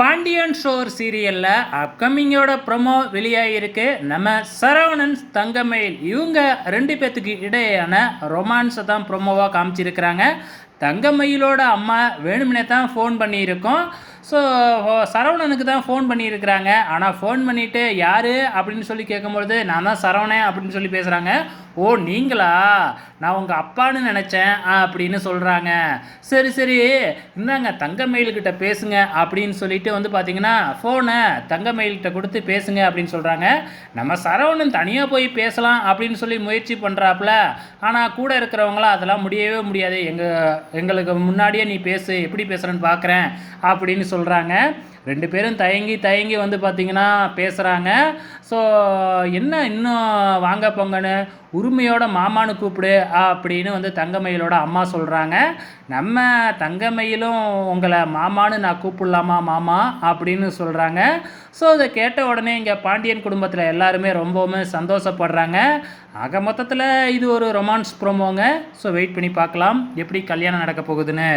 Pandian sure சீரியலில் அப்கமிங்கோட promo வெளியாகிருக்கு நம்ம சரவணன் தங்கமயில் இவங்க ரெண்டு பேர்த்துக்கு இடையேயான ரொமான்ஸை தான் ப்ரொமோவாக காமிச்சிருக்கிறாங்க. தங்கமயிலோட அம்மா வேணுமனே தான் ஃபோன் பண்ணியிருக்கோம். ஸோ சரவணனுக்கு தான் ஃபோன் பண்ணியிருக்கிறாங்க. ஆனால் ஃபோன் பண்ணிவிட்டு யார் அப்படின்னு சொல்லி கேட்கும்பொழுது நான் தான் சரவணன் அப்படின்னு சொல்லி பேசுகிறாங்க ஓ நீங்களா? நான் உங்கள் அப்பான்னு நினச்சேன் அப்படின்னு சொல்கிறாங்க சரி சரி. இந்தாங்க தங்கமயில்கிட்ட பேசுங்க அப்படின்னு சொல்லிட்டு வந்து பார்த்தீங்கன்னா ஃபோனை தங்கமயில்கிட்ட கொடுத்து பேசுங்க அப்படின்னு சொல்கிறாங்க நம்ம சரவணன் தனியாக போய் பேசலாம் அப்படின்னு சொல்லி முயற்சி பண்ணுறாப்புல ஆனால் கூட இருக்கிறவங்களாம் அதெல்லாம் முடியவே முடியாது. எங்கள் எங்களுக்கு முன்னாடியே நீ பேசு எப்படி பேசுகிறேன்னு பார்க்குறேன் அப்படின்னு சொல்கிறாங்க ரெண்டு பேரும் தயங்கி தயங்கி வந்து பார்த்திங்கன்னா பேசுகிறாங்க ஸோ என்ன இன்னும் வாங்க போங்கன்னு உரிமையோட மாமான்னு கூப்பிடு அப்படின்னு வந்து தங்கமயிலோட அம்மா சொல்கிறாங்க நம்ம தங்கமயிலும் உங்களை மாமான்னு நான் கூப்பிடலாமா மாமா அப்படின்னு சொல்கிறாங்க ஸோ இதை கேட்ட உடனே இங்கே பாண்டியன் குடும்பத்தில் எல்லாருமே ரொம்பவுமே சந்தோஷப்படுறாங்க. ஆக மொத்தத்தில் இது ஒரு ரொமான்ஸ் ப்ரோமோங்க. ஸோ வெயிட் பண்ணி பார்க்கலாம். எப்படி கல்யாணம் நடக்க போகுதுன்னு.